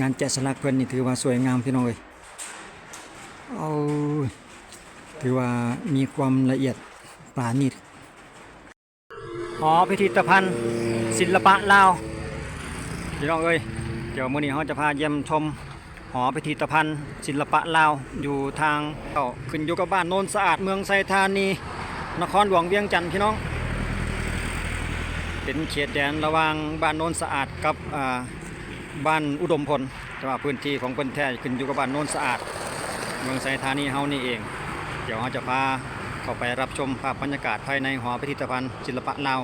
งานแกะสลักเพิ่นนี่ถือว่าสวยงามพี่น้องเอ้ยเอาถือว่ามีความละเอียดปราณีตหอพิพิธภัณฑ์ ศิลปะลาวพี่น้องเอ้ยเดี๋ยวมื้อนี้เราจะพาเยี่ยมชมหอพิพิธภัณฑ์ ศิลปะลาวอยู่ทางเข้าขึ้นอยู่กับบ้านโนนสะอาดเมืองไซธานีนครหลวงเวียงจันทน์พี่น้อง เป็นเขตแดนระหว่างบ้านโนนสะอาดกับอ่า บ้านอุดมพลแต่ว่าพื้นที่ของเพิ่นแท้ขึ้นอยู่กับบ้านโนนสะอาด เมืองไซธานีเฮานี่เอง เดี๋ยวเราจะพาเข้าไปรับชมภาพบรรยากาศภายในหอพิพิธภัณฑ์ศิลปะลาว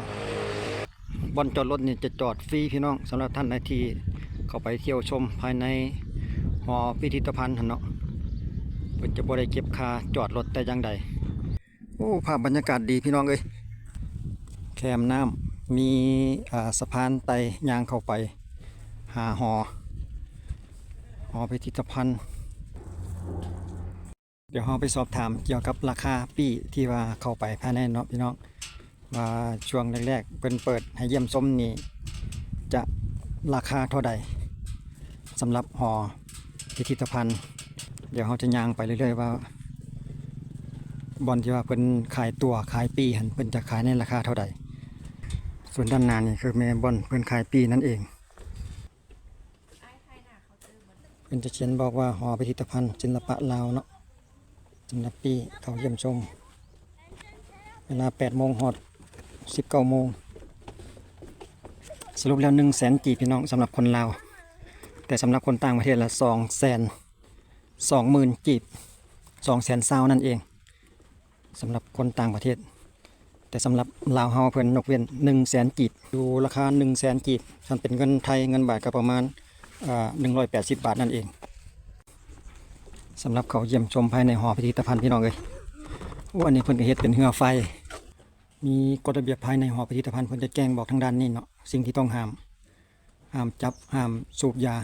บอนจอดรถนี่จะจอดฟรีพี่น้องสำหรับท่านใดที่เข้าไปเที่ยวชมภายในหอพิพิธภัณฑ์หันเนาะเพิ่นจะบ่ได้เก็บค่าจอดรถแต่อย่างใดโอ้ภาพบรรยากาศดีพี่น้องเอ้ยแคมน้ำมีสะพานไต่ยางเข้าไป หาหอหอพิพิธภัณฑ์ เดี๋ยวเราไปสอบถามเกี่ยวกับราคาปีที่ว่าเข้าไปภายในเนาะพี่น้องว่าช่วงแรกๆเปินเปิดให้เยี่ยมชมนี่จะราคาเท่าใดสำหรับหอพิพิธภัณฑ์ เดี๋ยวเราจะย่างไปเรื่อยๆว่าบอลที่ว่าเพิ่นขายตัวขายปีหันเพิ่นจะขายในราคาเท่าใดส่วนด้านหน้านี่คือแม่บอลเพิ่นขายปีนั่นเอง เพิ่นจะเขียนบอกว่าหอพิพิธภัณฑ์ศิลปะลาวเนาะสำหรับปีเขาเยี่ยมชม เวลา8โมงฮอด19โมงสรุปแล้ว1 0 0 0 0แสนกีบพี่น้องสำหรับคนลาว แต่สำหรับคนต่างประเทศละ2แสน2หมื่นกีบ2แสนซาวนั่นเองสำหรับคนต่างประเทศ แต่สำหรับลาวเฮาเพิ่นนกเว้น1แสนกีบอยู่ราคา1แสนกีบถ้าเป็นเงินไทยเงินบาทก็ประมาณ อ่า180บาทนั่นเองสำหรับเขาเยี่ยมชมภายในหอพิพิธภัณฑ์พี่น้องเลยว่าอันนี้เพิ่นก็เฮ็ดเป็นเรือไฟ มีกฎระเบียบภายในหอพิพิธภัณฑ์เพิ่นจะแจ้งบอกทางด้านนี้เนาะสิ่งที่ต้องห้าม ห้ามจับห้ามสูบยา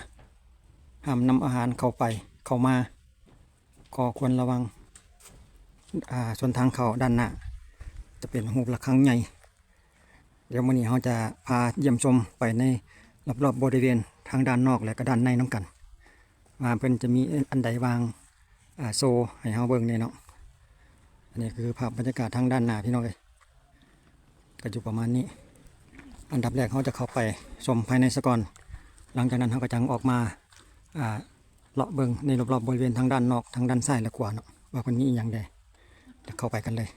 ห้ามนำอาหารเข้าไปเข้ามาขอควรระวังอ่าส่วนทางเข้าด้านหน้าจะเป็นหูประฆังใหญ่เดี๋ยวมื้อนี้เราจะพาเยี่ยมชมไปในรอบๆบริเวณ ทางด้านนอกและก็ด้านในน้ำกัน ว่าเพิ่นจะมีอันใดวางโซให้เฮาเบิ่งเนี่ยเนาะอันนี้คือภาพบรรยากาศทางด้านหน้าพี่น้องเอ้ยก็อยู่ประมาณนี้ อันดับแรกเขาจะเข้าไปชมภายในสะกอนหลังจากนั้นเขาก็จังออกมาเลาะเบิ่งในรอบๆบริเวณทางด้านนอกทางด้านซ้ายและขวาเนาะว่าเพิ่นมีอย่างใดเดี๋ยวเข้าไปกันเลย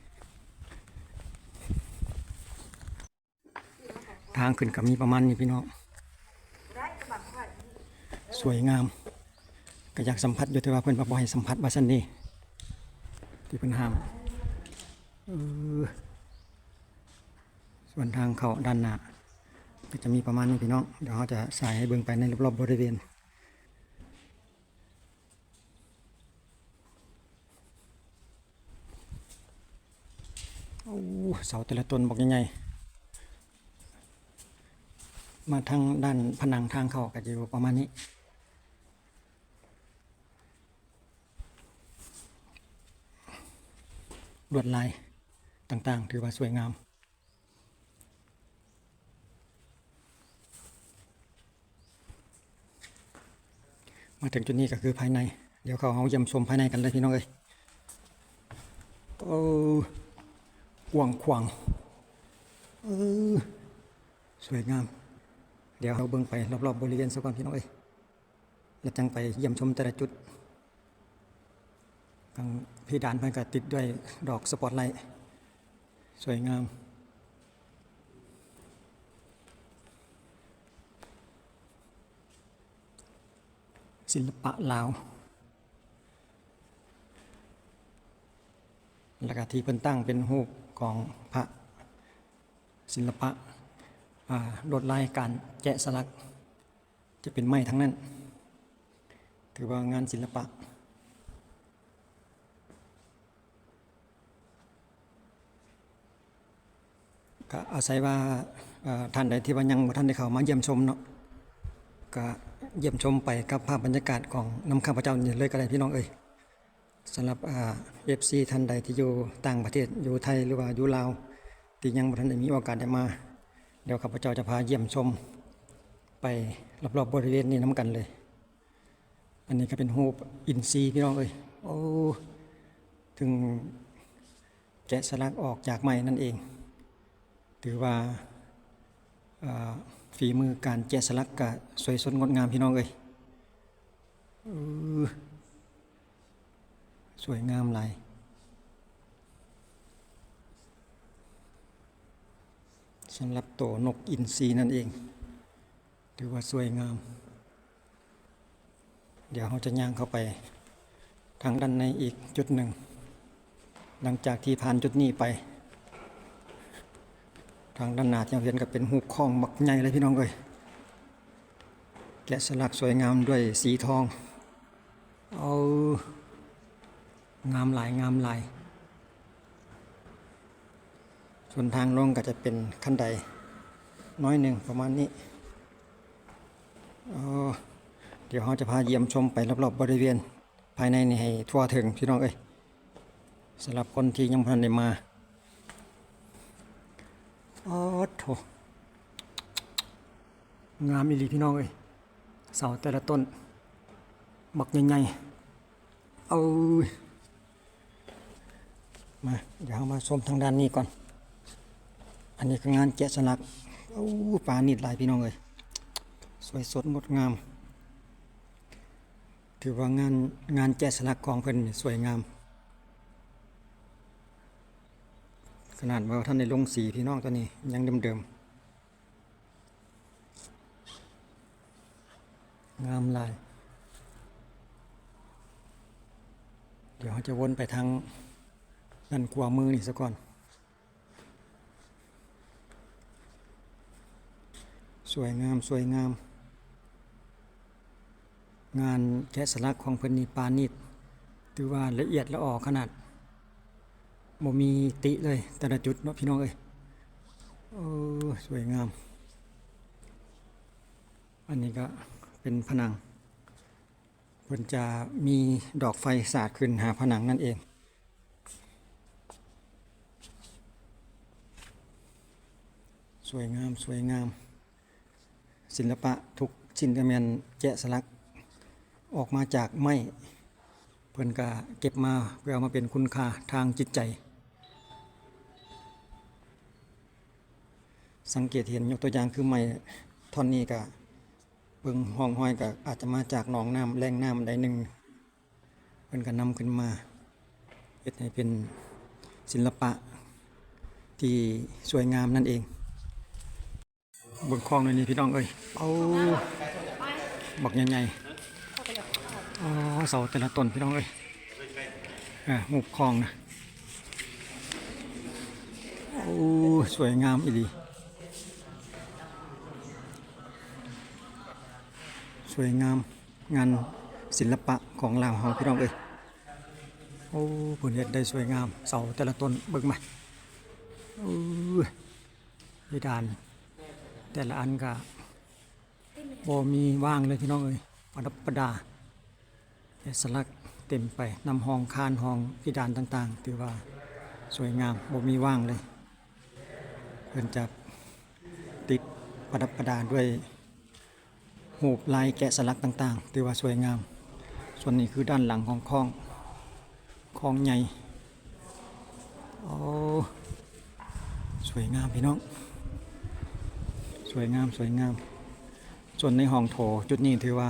ทางขึ้นก็มีประมาณนี้พี่น้อง สวยงาม ก็อยากสัมผัสอยู่แต่ว่าเพิ่นบ่บ่ให้สัมผัสว่าซั่นนี่ที่เพิ่นห้ามเออส่วนทางเข้าด้านหน้าก็จะมีประมาณนี้พี่น้อง เดี๋ยวเราจะสายให้เบิ่งไปในรอบๆบริเวณโอ้เสาแต่ละต้นบอกใหญ่ๆมาทางด้านผนังทางเข้าก็จะอยู่ประมาณนี้ ลวดลายต่างๆ ถือว่าสวยงาม มาถึงจุดนี้ก็คือภายใน เดี๋ยวเขาเอาเยี่ยมชมภายในกันเลยพี่น้องเอ้ยโอ้กว้างขวางเออสวยงาม เดี๋ยวเราเบิ่งไปรอบๆบริเวณสักก่อนพี่น้องเอ้ยแล้วจังไปเยี่ยมชมแต่ละจุด ทางเพดานเพิ่นก็ติดด้วยดอกสปอตไลท์สวยงาม ศิลปะลาวแล้วก็ที่เพิ่นตั้งเป็นรูปของพระศิลปะอ่าลดลายการแกะสลัก จะเป็นไม้ทั้งนั้น ถือว่างานศิลปะ ก็อาศัยว่าท่านใดที่ว่ายังท่านได้เข้ามาเยี่ยมชมเนาะก็เยี่ยมชมไปกับภาพบรรยากาศของน้ำข้าพเจ้าเนี่ยเลยก็ได้พี่น้องเอ้ยสำหรับเอ่า FC ท่านใดที่อยู่ต่างประเทศอยู่ไทยหรือว่าอยู่ลาวที่ยังบ่ทันได้มีโอกาสได้มา เดี๋ยวข้าพเจ้าจะพาเยี่ยมชม ไปรอบๆบริเวณนี้น้ำกันเลย อันนี้ก็เป็นรูปอินทรีพี่น้องเอ้ยโอ้ถึงแกะสลักออกจากไม้นั่นเอง ถือว่าฝีมือการแกะสลักก็สวยสดงดงามพี่น้องเอ้ยสวยงามหลายสำหรับตัวนกอินทรีนั่นเอง ถือว่าสวยงาม เดี๋ยวเราจะย่างเข้าไป ทางด้านในอีกจุดหนึ่ง หลังจากที่ผ่านจุดนี้ไปางด้านหน้าที่เราเห็นก็เป็นหูคล้องบักใหญ่เลยพี่น้องเอ้ยแกะสลักสวยงามด้วยสีทอง เอางามหลายงามหลาย ส่วนทางลงก็จะเป็นขั้นใดน้อยหนึ่งประมาณนี้อ๋อเดี๋ยวเราจะพาเยี่ยมชมไปรอบๆบริเวณ ภายในนี่ให้ทั่วถึงพี่น้องเอ้ยสำหรับคนที่ยังไม่ทันได้มา อ๋อโถงามอีหลีพี่น้องเอ้ยเสาแต่ละต้นบักใหญ่ๆเอามาเดี๋ยวเรามาชมทางด้านนี้ก่อน อันนี้คืองานแกะสลักโอ้ปลานิดหลายพี่น้องเลยสวยสดงดงาม ถือว่างานงานแกะสลักของเพิ่นสวยงาม ขนาดว่าท่านในลงสีพี่น้องตัวนี้ยังเดิมๆงามลาย เดี๋ยวเราจะวนไปทางด้านขวามือนี่ซะก่อน สวยงามสวยงาม งานแกะสลักของเพิ่นนี่ปานิดถือว่าละเอียดละออขนาด บ่มีติเลย แต่ละจุดเนาะพี่น้องเอ้ยโอ้สวยงาม อันนี้ก็เป็นผนังเพิ่นจะมีดอกไฟสาดขึ้นหาผนังนั่นเอง สวยงามสวยงาม ศิลปะทุกชิ้นก็แมนแกะสลักออกมาจากไม้เพิ่นก็เก็บมาเพื่อเอามาเป็นคุณค่าทางจิตใจ สังเกตเห็นยกตัวอย่างคือไม้ท่อนนี้ก็เบิ่งห้องห้อยก็อาจจะมาจากหนองน้ำแรงน้ำใดหนึ่งเพิ่นก็นำขึ้นมาเฮ็ดให้เป็นศิลปะที่สวยงามนั่นเองเบนคลองเลยนี่พี่น้องเอ้ยเอาบักใหญ่ๆอ๋อเสาแต่ละต้นพี่น้องเอ้ยอ่าหมู่คลองนะโอ้สวยงามอีหลี สวยงามงานศิลปะของลาวเฮาพี่น้องเอ้ยโอ้ผลเฮ็ดได้สวยงามเสาแต่ละต้นเบิ่งมาโอ้ยเดาน แต่ละอันก็บ่มีว่างเลยพี่น้องเอ้ยประดับประดาแต่สลักเต็มไปนำห้องคานห้องพิดานต่างๆ ถือว่าสวยงามบ่มีว่างเลยเพิ่นจะติดประดับประดาด้วย หูปลายแกะสลักต่างๆถือว่าสวยงาม ส่วนนี้คือด้านหลังของคลองคลองใหญ่โอ้สวยงามพี่น้อง สวยงามสวยงาม ส่วนในห้องโถจุดนี้ถือว่า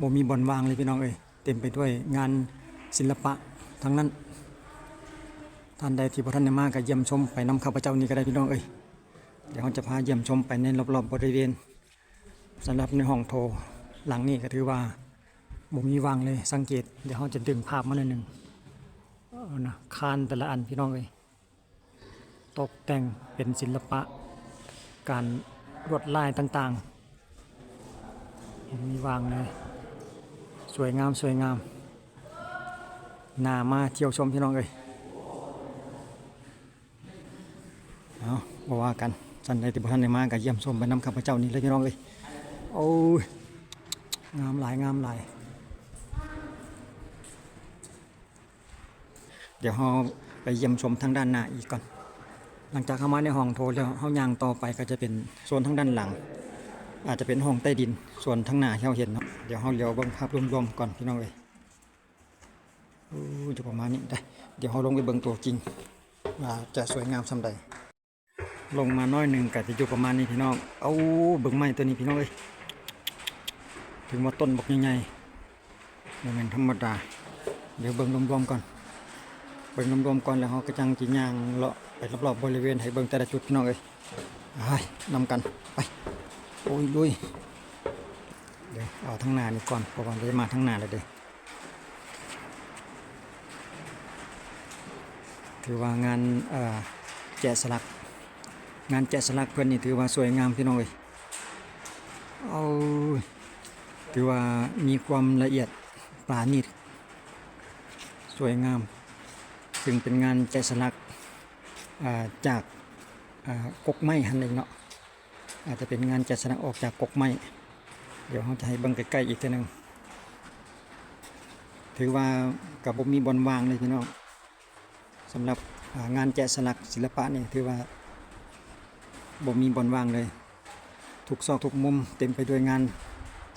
บ่มีบอลวางเลยพี่น้องเอ้ยเต็มไปด้วยงานศิลปะทั้งนั้น ท่านใดที่พระท่านได้มาก็เยี่ยมชมไปน้ำข้าพเจ้านี่ก็ได้พี่น้องเอ้ยเดี๋ยวเราจะพาเยี่ยมชมไปในรอบๆบริเวณ สำหรับในห้องโถหลังนี้ก็ถือว่าบ่มีวางเลยสังเกต เดี๋ยวเราจะดึงภาพมาหน่อยหนึ่งเอานะคานแต่ละอันพี่น้องเอ้ยตกแต่งเป็นศิลปะ การลวดลายต่างๆมีวางเลย สวยงามสวยงามนามาเที่ยวชมพี่น้องเลยเอาบอกว่ากันสันใดที่บ่ท่านได้มาก็เยี่ยมชมไปนำข้าพเจ้านี่เลยพี่น้องเลย โอ้ยงามหลายงามหลาย เดี๋ยวเราไปเยี่ยมชมทางด้านหน้าอีกก่อน หลังจากเข้ามาในห้องโถแล้วเฮาย่างต่อไปก็จะเป็นโซนทางด้านหลัง อาจจะเป็นห้องใต้ดิน ส่วนทางหน้าที่เราเห็นเนาะเดี๋ยวเราเลี้ยวเบิ่งภาพรวมๆก่อนพี่น้องเอ้ยโอ้ยจะประมาณนี้ได้ เดี๋ยวเราลงไปเบิ่งตัวจริงว่าจะสวยงามส่ำใดลงมาน้อยหนึ่งก็จะอยู่ประมาณนี้พี่น้อง เอาเบิ่งไม้ตัวนี้พี่น้องเอ้ย ถึงว่าต้นบักใหญ่ๆบ่แม่นธรรมดา เดี๋ยวเบิ่งรวมๆก่อนเบิ่งรวมๆก่อนแล้วเราก็จังจิย่างเลาะไปรอบๆบริเวณให้เบิ่งแต่ละจุดพี่น้องเอ้ยไปนำกันไปโอ้ยลุยเดี๋ยวเอาทั้งหน้านี่ก่อนเพราะว่าจะมาทั้งหน้าเลยเด้ถือว่างานเอ่อแกะสลัก งานแกะสลักเพื่อนนี่ถือว่าสวยงามพี่น้องเอ้ยเอา ถือว่ามีความละเอียดปราณีตสวยงาม ซึ่งเป็นงานแกะสลักอ่าจากกกไม้หันเองเนาะอาจจะเป็นงานแกะสลักออกจากกกไม้เดี๋ยวเราจะให้เบิ่งใกล้ๆอีกทีหนึงถือว่ากับบ่มีบอลวางเลยพี่น้องสำหรับงานแกะสลักศิลปะนี่ถือว่าบ่มีบอลวางเลย ทุกซอกทุกมุมเต็มไปด้วยงาน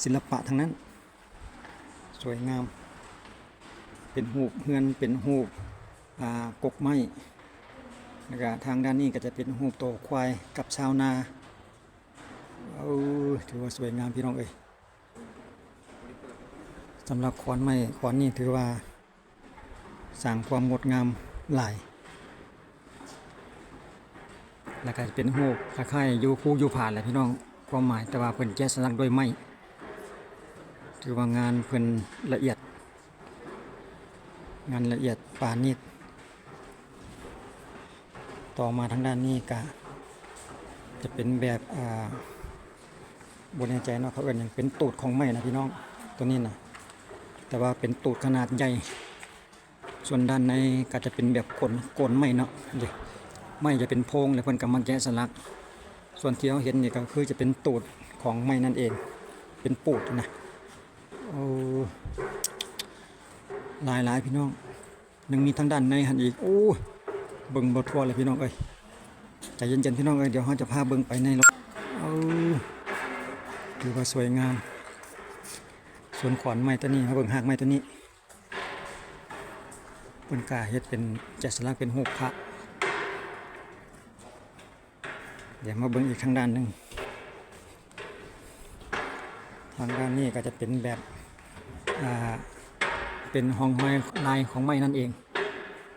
ศิลปะทั้งนั้น สวยงาม เป็นหูปเฮือนเป็นหูปอ่ากกไม้แล้วก็ทางด้านนี้ก็จะเป็นหูปโตควายกับชาวนาเอาถือว่าสวยงามพี่น้องเอ้ยสำหรับขอนไม้ขอนนี้ถือว่าสร้างความงดงามหลาย แล้วก็เป็นหูคล้ายๆอยูคู่อยูผ่านแหละพี่น้องความหมายแต่ว่าเพิ่นแกะสลักด้วยไม้ ถือว่างานเพิ่นละเอียด งานละเอียดปานนิดต่อมาทางด้านนี้ก็จะเป็นแบบอ่าบนแน่ใจเนาะเขาเอิ้นหยังเป็นตูดของไม้นะพี่น้องตัวนี้นะแต่ว่าเป็นตูดขนาดใหญ่ ส่วนด้านในก็จะเป็นแบบกลโกนไม้เนาะเดี๋ยวไม้จะเป็นโพงแล้วเพิ่นก็มาแกะสลัก ส่วนที่เราเห็นนี่ก็คือจะเป็นตูดของไม้นั่นเอง เป็นปูดนะ โอ้หลายหลายพี่น้องยังมีทางด้านในหันอีกโอ้ยเบิ่งบ่ทั่วเลยพี่น้องเอ้ยใจเย็นๆพี่น้องเอ้ยเดี๋ยวเราจะพาเบิ่งไปในรถเอาถือว่าสวยงามส่วนขอนไม้ตัวนี้มาเบิ่งหากไม้ตัวนี้เพิ่นกาเฮ็ดเป็นแกะสลักเป็นรูพระเดี๋ยวมาเบิ่งอีกทางด้านหนึ่งทางด้านนี้ก็จะเป็นแบบ เป็นห้องไม้ลายของไม้นั่นเอง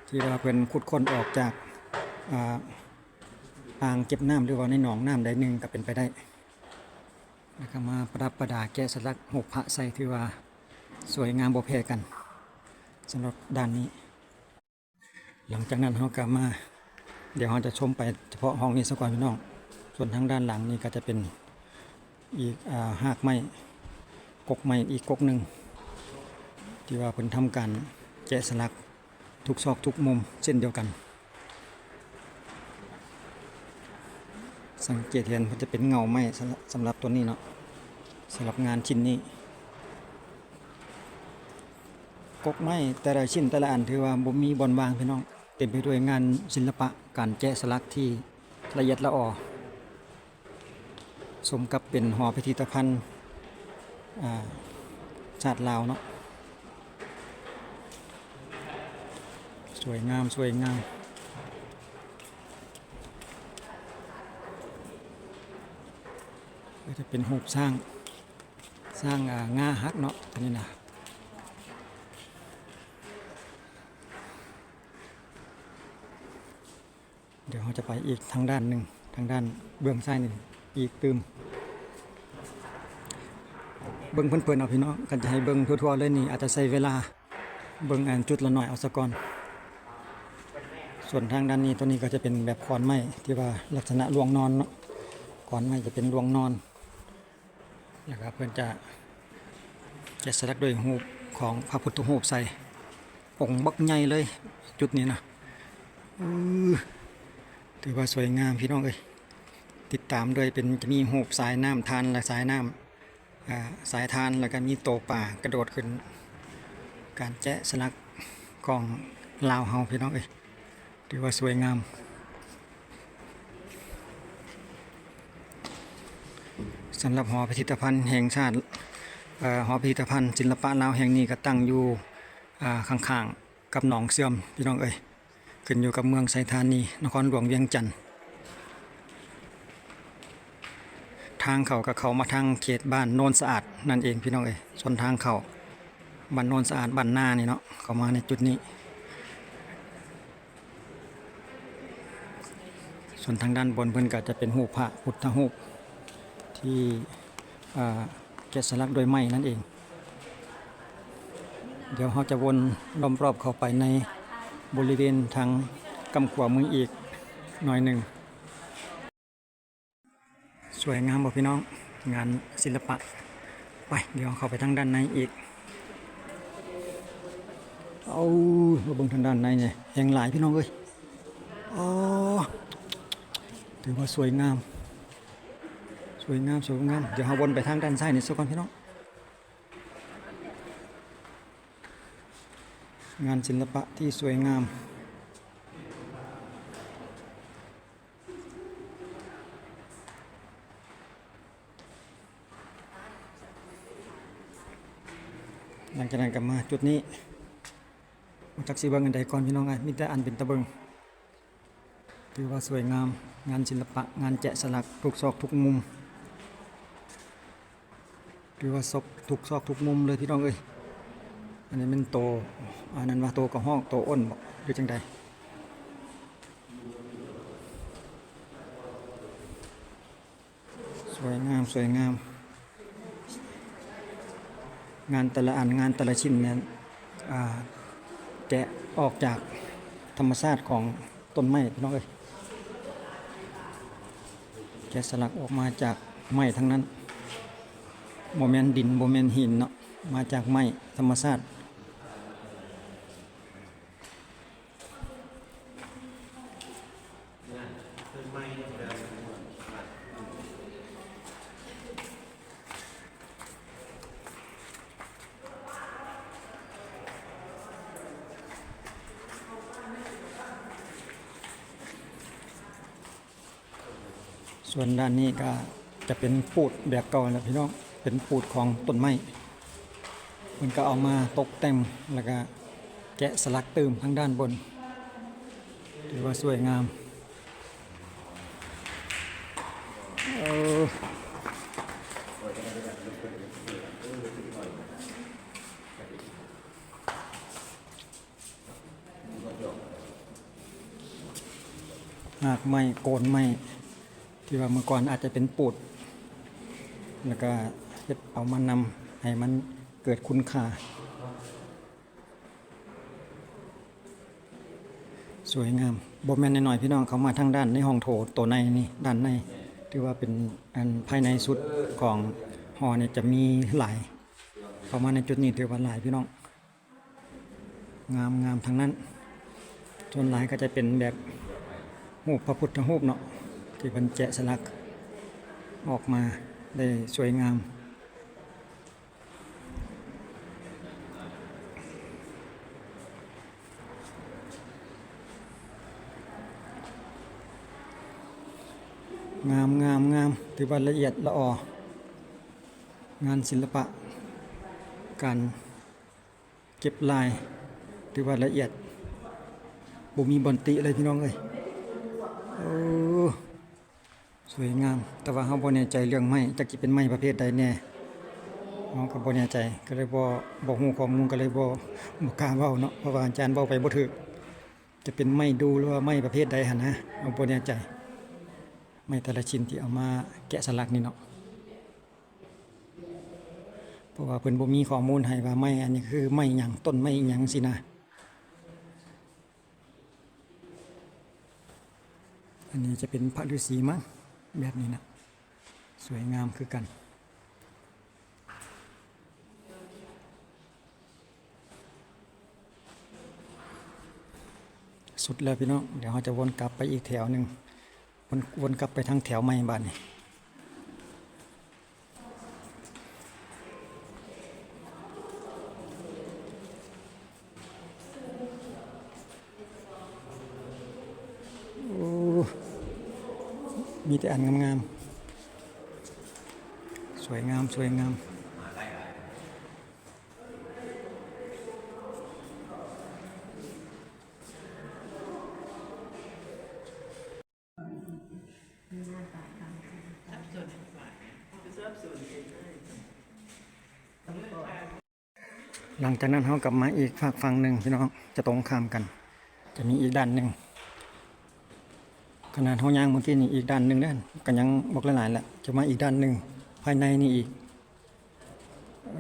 ที่ว่าเพิ่นขุดค้นออกจากอ่างเก็บน้ำหรือว่าในหนองน้ำใดหนึ่งก็เป็นไปได้แล้วก็มาประดับประดาแกะสลักหกพระใส่ที่ว่าสวยงามบ่แพ้กันสำหรับด้านนี้ หลังจากนั้นเราก็มา เดี๋ยวเราจะชมไปเฉพาะห้องนี้สักก่อนพี่น้อง ส่วนทางด้านหลังนี่ก็จะเป็นอีกอาหากไม้กกไม้อีกกกหนึ่ง ที่ว่าเพิ่นทำการแกะสลักทุกซอกทุกมุมเช่นเดียวกัน สังเกตเห็นมันจะเป็นเงาไหรับสำหรับตัวนี้เนาะสำหรับงานชิ้นนี้กกไม้แต่ละชิ้นแต่ละอันถือว่าบ่มีบอนวางพี่น้องเต็มไปด้วยงานศิลปะการแกะสลักที่ละเอียดละออสมกับเป็นหอพิพิธภัณฑ์ชาติลาวเนาะ สวยงาม สวยงามก็จะเป็นหูปสร้างสร้างอ่าฮักเนาะตัวนี้นะเดี๋ยวเราจะไปอีกทางด้านหนึ่งทางด้านเบื้องซ้ายหนึ่งอีกตืมเบิ้งเพื่อนๆเอาพี่น้องกันจะให้เบิ้งทั่วๆเลยนี่อาจจะใช้เวลาเบิ่งอันจุดละหน่อยเอาซะก่อน ส่วนทางด้านนี้ตัวนี้ก็จะเป็นแบบขอนไม้ที่ว่าลักษณะลวงนอนเนาะขอนไม้จะเป็นลวงนอนนะครับเพื่อนจะจะสลักด้วยหูปของพระพุทธรูปใส่องค์บักใหญ่เลยจุดนี้นะอื้อถือว่าสวยงามพี่น้องเอ้ยติดตามด้วยเป็นจะมีหูปสายน้ำทานและสายน้ำอ่าสายทานแล้วก็มีโตป่ากระโดดขึ้น การแจะสลักของลาวเฮาพี่น้องเอ้ย ถือว่าสวยงาม สำหรับหอพิพิธภัณฑ์แห่งชาติหอพิพิธภัณฑ์ศิลปะลาวแห่งนี้ก็ตั้งอยู่ข้างๆกับหนองเสื่อมพี่น้องเอ้ยขึ้นอยู่กับเมืองไซธานีนครหลวงเวียงจันทร์ทางเขาก็เขามาทางเขตบ้านโนนสะอาดนั่นเองพี่น้องเอ้ยส่วนทางเขาบ้านโนนสะอาดบ้านหน้านี่เนาะเขามาในจุดนี้ ส่วนทางด้านบนเพิ่นก็จะเป็นหูพระพุทธรูปที่แกะสลักโดยไม้นั่นเอง เดี๋ยวเราจะวนล้อมรอบเข้าไปในบริเวณทางกำขวามืออีกหน่อยหนึ่ง สวยงามบ่พี่น้องงานศิลปะ ไป เดี๋ยวเข้าไปทางด้านในอีกเอามาเบิ่งทางด้านในเนี่ยแห่งหลายพี่น้องเอ้ยอ๋อ ถือว่าสวยงาม สวยงามสวยงาม เดี๋ยวเราวนไปทางด้านซ้ายนี่สักก่อนพี่น้อง งานศิลปะที่สวยงามหลังจากนั้นกลับมาจุดนี้มาจักสีบิงอันใดก่อนพี่น้องไงมีแต่อันเป็นตะเบิง ถือว่าสวยงาม งานศิลปะ งานแกะสลักทุกซอกทุกมุมถือว่าซอกทุกซอกทุกมุมเลยพี่น้องเอ้ยอันนี้เป็นโตอันนั้นว่าโตกับห้องโตอ้นบอกหรือจังใดสวยงามสวยงาม งานแต่ละอันงานแต่ละชิ้นเนี่ยอ่าแกะออกจากธรรมชาติของต้นไม้พี่น้องเอ้ยะสลักออกมาจากไม้ทั้งนั้นโมเมนดินโมเมนหินเนาะมาจากไม้ธรรมชาติ ก็จะเป็นปูดแบบเก่าแล้วพี่น้องเป็นปูดของต้นไม้มันก็เอามาตกแต่งแล้วก็แกะสลักเติมทั้งด้านบนถือว่าสวยงามเออหากไม้โกนไม้ ที่ว่าเมื่อก่อนอาจจะเป็นปูด แล้วก็เฮ็ดเอามานำให้มันเกิดคุณค่า สวยงามบ่แม่นน้อยพี่น้องเขามาทางด้านในห้องโถตัวในนี่ด้านในที่ว่าเป็นอันภายในสุดของหอเนี่ยจะมีหลาย เข้ามาในจุดนี้ถือว่าหลายพี่น้อง งามงามทั้งนั้นส่วนหลายก็จะเป็นแบบรูพระพุทธรูปเนาะ ที่เป็นแกะสลักออกมาได้สวยงาม งามงามงามถือว่าละเอียดละออ งานศิลปะ การเก็บลายถือว่าละเอียดบ่มีบอนติเลยพี่น้องเอ้ยโอ้ สวยงาม แต่ว่าเขาบ่แน่ใจเรื่องไม้จักสิเป็นไม้ประเภทใดแน่เราก็บ่แน่ใจก็เลยบ่บ่ฮู้ข้อมูลก็เลยบ่บ่กล้าเว้าเนาะเพราะว่าอาจารย์เว้าไปบ่ถูกจะเป็นไม้ดูหรือว่าไม้ประเภทใดหั่นนะเราบ่แน่ใจ ไม้แต่ละชิ้นที่เอามาแกะสลักนี่เนาะเพราะว่าเพิ่นบ่มีข้อมูลให้ว่าไม้อันนี้คือไม้หยังต้นไม้หยังสินะอันนี้จะเป็นพระฤาษีมั้ง แบบนี้นะ สวยงามคือกัน สุดแล้วพี่น้อง เดี๋ยวเราจะวนกลับไปอีกแถวหนึ่งวนวนกลับไปทางแถวใหม่บ้านนี่ มีแต่อันงามๆ สวยงามสวยงาม หลังจากนั้นเขากลับมาอีกฝากฝั่งหนึ่งพี่น้องจะตรงข้ามกัน จะมีอีกด้านหนึ่ง ขนาดเขาย่างเมื่อกี้นี่อีกด้านหนึ่งด้านก็ยังบอกหลายๆแหละจะมาอีกด้านหนึ่งภายในนี่อีกเอ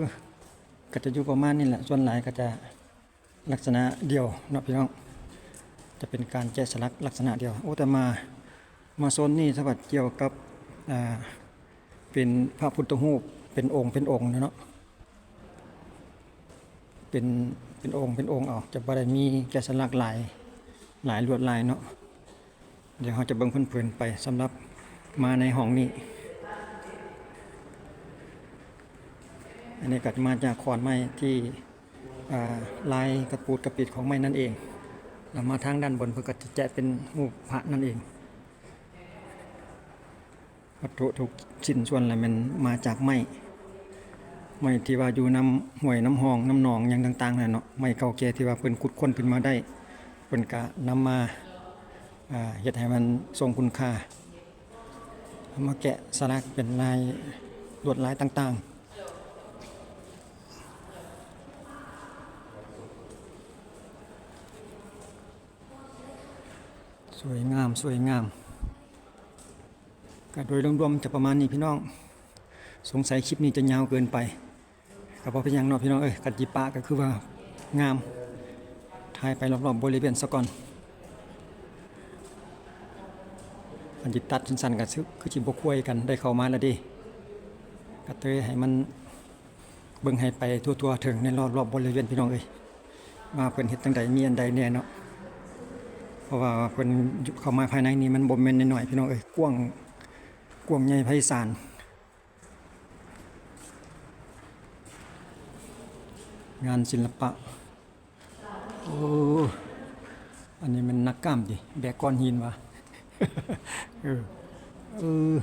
อก็จะอยู่ประมาณนี้แหละส่วนหลายก็จะลักษณะเดียวเนาะพี่น้อง จะเป็นการแกะสลักลักษณะเดียวโอ้แต่มามาโซนนี้สวัสดเกี่ยวกับอ่าเป็นพระพุทธรูปเป็นองค์เป็นองค์นะเนาะเป็นเป็นองค์เป็นองค์เอาจะบ่ได้มีแกะสลักหลายหลายลวดลายเนาะ เดี๋ยวเราจะเบิ่งเพิ่นๆไปสำหรับมาในห้องนี้ อันนี้ก็มาจากขอนไม้ที่ลายกระปูดกระปิดของไม้นั่นเองแล้วมาทางด้านบนเพื่อก็จะแจะเป็นรูปพระนั่นเอง วัตถุทุกชิ้นส่วนอะไรมันมาจากไม้ไม่ที่ว่าอยู่น้ำห้วยน้ำหองน้ำหนองหยังต่างๆนั่นเนาะไม่เก่าแก่ที่ว่าเพิ่นขุดค้นขึ้นมาได้เพิ่นก็นำมา เฮ็ดให้มันทรงคุณค่ามาแกะสลักเป็นลายลวดลายต่างๆสวยงามสวยงามก็โดยรวมๆจะประมาณนี้พี่น้อง สงสัยคลิปนี้จะยาวเกินไปก็เพราะเป็นอย่างเนอกพี่น้องเอ้ยกัดจิปะก็คือว่างามถ่ายไปรอบๆบริเวณซะก่อน อันจิตัดสั้นๆกันซึคือจิบคุยกันได้เข้ามาแล้วดิก็เตยให้มันเบิ่งให้ไปทั่วๆถึงในรอบๆบริเวณพี่น้องเอ้ยว่าเพิ่นเฮ็ดจังใดมีอันใดแน่เนาะเพราะว่าเพิ่นเข้ามาภายในนี้มันบ่แม่นน้อยๆพี่น้องเอ้ยกว้างกว้างใหญ่ไพศาลงานศิลปะโอ้อันนี้มันนักกล้ามดิแบกก้อนหินวะ เออเออ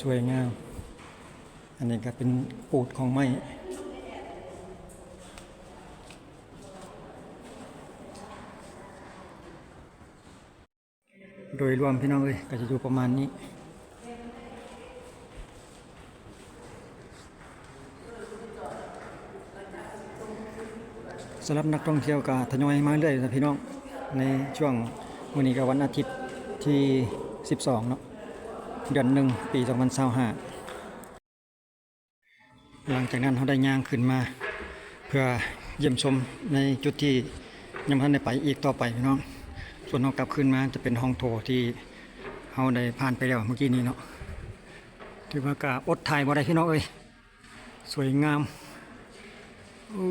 สวยงาม อันนี้ก็เป็นปูดของไม้โดยรวมพี่น้องเอ้ยก็จะอยู่ประมาณนี้ สำหรับนักท่องเที่ยวก็ทยอยมาเรื่อยนะพี่น้อง ในช่วงวันนี้ก็วันอาทิตย์ ที่ 12 เนาะเดือนหนึ่งปี2025หลังจากนั้นเขาได้ย่างขึ้นมา เพื่อเยี่ยมชมในจุดที่ยังไม่ทันได้ไปอีกต่อไปพี่น้อง ส่วนเรากลับขึ้นมาจะเป็นห้องโถที่เขาได้ผ่านไปแล้วเมื่อกี้นี้เนาะถือว่ากะอดถ่ายบ่ได้พี่น้องเอ้ยสวยงามอู้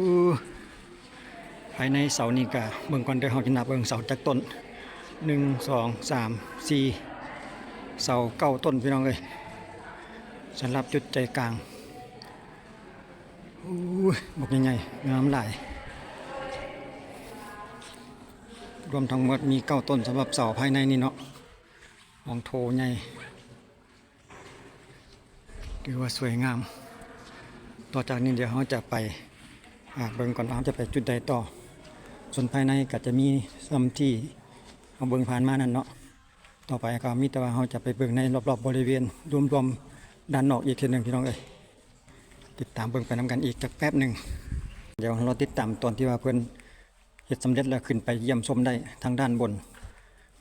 ภายในเสานี่ก็เบิ่งก่อนเด้อเฮาจะนับเบิ่งเสาจากต้น 1 2 3 4เสาเก้าต้นพี่น้องเอ้ยสำหรับจุดใจกลางอู้บอกใหญ่ๆงามหลาย รวมทั้งหมดมีเก้าต้นสำหรับเสาภายในนี่เนาะมองโถใหญ่ถือว่าสวยงาม ต่อจากนี้เดี๋ยวเราจะไปอ่าเบิ่งก่อนาเราจะไปจุดใดต่อ ส่วนภายในก็จะมีซ้ำที่ เอาเบิ่งผ่านมานั่นเนาะต่อไปก็มีแต่ว่าเราจะไปเบิ่งในรอบๆบริเวณรวมๆด้านนอกอีกทีหนึ่งพี่น้องเอ้ยติดตามเบิ่งไปนํกันอีกจักแป๊บหนึ่งเดี๋ยวเราติดตามตอนที่ว่าเพิ่อนเฮ็ดสำเร็จแล้วขึ้นไปเยี่ยมชมได้ทางด้านบน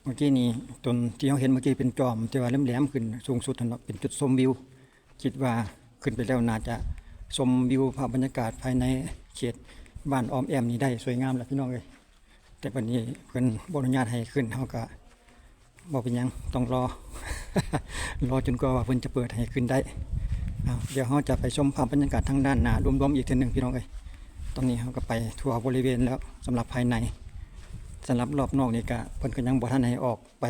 เมื่อกี้นี้ตนที่เราเห็นเมื่อกี้เป็นจอมที่ว่าแหลมๆขึ้นสูงสุดเนาะเป็นจุดชมวิว คิดว่าขึ้นไปแล้วน่าจะชมวิวภาพบรรยากาศภายในเขตบ้านออมแอมนี่ได้สวยงามแหละพี่น้องเอ้ย แต่วันนี้เพิ่นบอนุญาตให้ขึ้นเฮาก็บ่เป็นหยังต้องรอ รอจนกว่าว่าเพิ่นจะเปิดให้ขึ้นได้เอาเดี๋ยวเฮาจะไปชมภาพบรรยากาศทางด้านหน้ารวมๆอีกทีหนึงพี่น้องเอ้ยตอนนี้เฮาก็ไปทั่วบริเวณแล้วสำหรับภายในสำหรับรอบนอกนี่ก็เพิ่นก็ยังบ่ทันให้ออกไป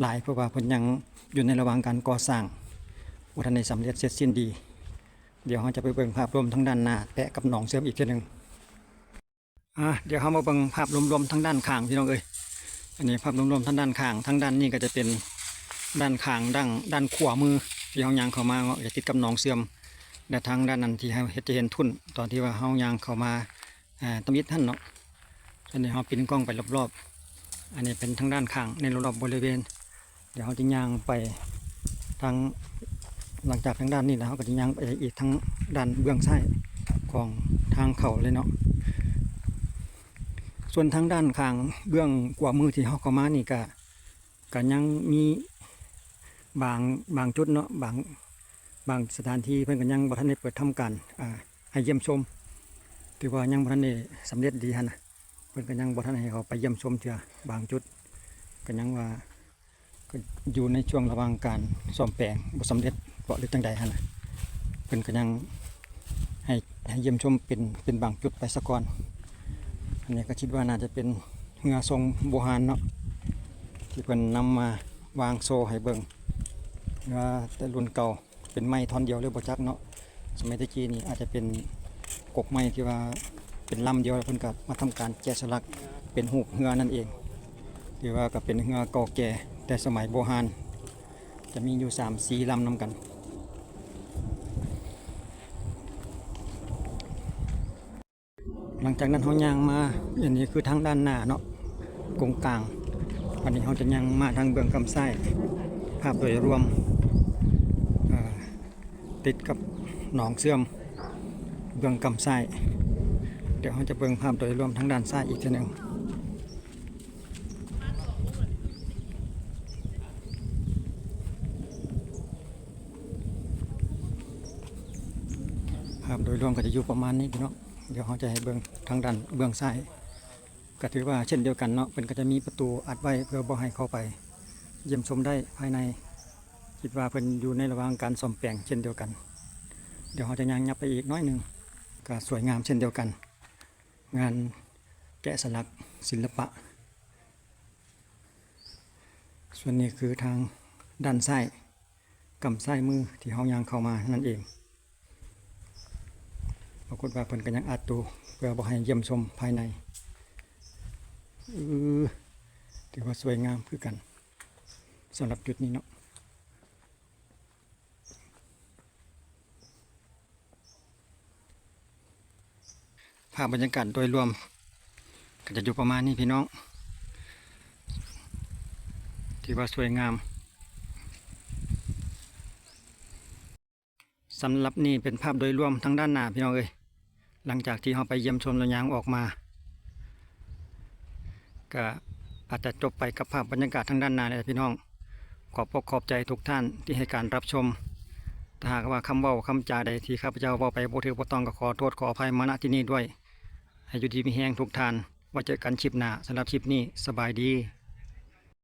หลายเพราะว่าเพิ่นยังอยู่ในระหว่างการก่อสร้างบ่ทันได้สำเร็จเสร็จสิ้นดี เดี๋ยวเราจะไปเบิ่งภาพรวมทั้งด้านหน้าแปะกับหนองเสริมอีกทีหนึ่ง อะเดี๋ยวเรามาเบิ่งภาพรวมๆทั้งด้านข้างพี่น้องเอ้ยอันนี้ภาพรวมๆทั้งด้านข้างทั้งด้านนี้ก็จะเป็นด้านข้างด้านด้านขวามือที่เฮายางเข้ามาเนาะจะติดกับหนองเสื่อมและทางด้านนั้นที่เฮาเฮ็ดจะเห็นทุ่นตอนที่ว่าเฮายางเข้ามาตำยิดท่านเนาะอันนี้เฮาปินกล้องไปรอบๆอันนี้เป็นทางด้านข้างในรอบๆบริเวณ เดี๋ยวเฮาจะยางไปทางหลังจากทางด้านนี้แล้วเฮาก็จะยางไปอีกทางด้านเบื้องซ้ายของทางเขาเลยเนาะ ส่วนทางด้านข้างเบื้องกว่ามือที่เฮาเข้ามานี่ก็ก็ยังมีบางบางจุดเนาะบางบางสถานที่เพิ่นก็ยังบ่ทันได้เปิดทำการอ่าให้เยี่ยมชมถือว่ายังบ่ทันได้สำเร็จดีหั่นะเพิ่นก็ยังบ่ทันให้เขาไปเยี่ยมชมเทื่อบางจุดก็ยังว่าก็อยู่ในช่วงระหว่างการซ่อมแปลงบ่สำเร็จบ่หรือจังใดหั่นนะเพิ่นก็ยังให้ให้เยี่ยมชมเป็นเป็นบางจุดไปซะก่อน อันนี้ก็คิดว่าน่าจะเป็นเงือทรงโบราณเนาะที่เพิ่นนำมาวางโซให้เบิ่งเงือแต่รุ่นเก่าเป็นไม้ท่อนเดียวหรือบ่จักเนาะสมัยตะกี้นี่อาจจะเป็นกกไม้ที่ว่าเป็นลำเดียวเพิ่นก็มาทำการแกะสลักเป็นรูปเงือนั่นเองที่ว่าก็เป็นเงือเก่าแก่แต่สมัยโบราณจะมีอยู่3 4ลำนำกัน หลังจากนั้นเขาย่างมาอันนี้คือทางด้านหน้าเนาะกงกลางวันนี้เขาจะย่างมาทางเบื้องกำไส้ภาพโดยรวมติดกับหนองเสื่อมเบื้องกำไส้เดี๋ยวเขาจะเบื้องภาพโดยรวมทางด้านซ้ายอีกทีหนึ่งภาพโดยรวมก็จะอยู่ประมาณนี้พี่น้อง เดี๋ยวเขาจะให้เบื้องทางด้านเบื้องซ้ายก็ถือว่าเช่นเดียวกันเนาะเป็นก็จะมีประตูอัดไว้เพื่อบ่ให้เข้าไป เยี่ยมชมได้ภายใน คิดว่าเพิ่นอยู่ในระหว่างการซ่อมแปลงเช่นเดียวกัน เดี๋ยวเขาจะย่างยับไปอีกน้อยหนึ่งก็สวยงามเช่นเดียวกัน งานแกะสลักศิลปะ ส่วนนี้คือทางด้านซ้ายกำซ้ายมือที่เขายางเข้ามานั่นเองากฏว่าเพิ่นก็ยังอัดตูเพื่อบ่ให้เยี่ยมชมภายในออถือว่าสวยงามคือกันสำหรับจุดนี้เนาะภาพบรรยากาศโดยรวม ก็จะอยู่ประมาณนี้พี่น้อง ถือว่าสวยงามสำหรับนี่เป็นภาพโดยรวมทั้งด้านหน้าพี่น้องเอ้ย หลังจากที่เราไปเยี่ยมชมระยางออกมา ก็อาจจะจบไปกับภาพบรรยากาศทางด้านหน้าเลยพี่น้อง ขอบอกขอบใจทุกท่านที่ให้การรับชม ถ้าหากว่าคำเว้าคำจาใดที่ข้าพเจ้าเว้าไปบ่ถือบ่ต้องก็ขอโทษขออภัยมาณที่นี้ด้วย ให้อยู่ดีมีแห้งทุกท่านว่าเจอกันคลิปหน้าสำหรับคลิปนี้สบายดี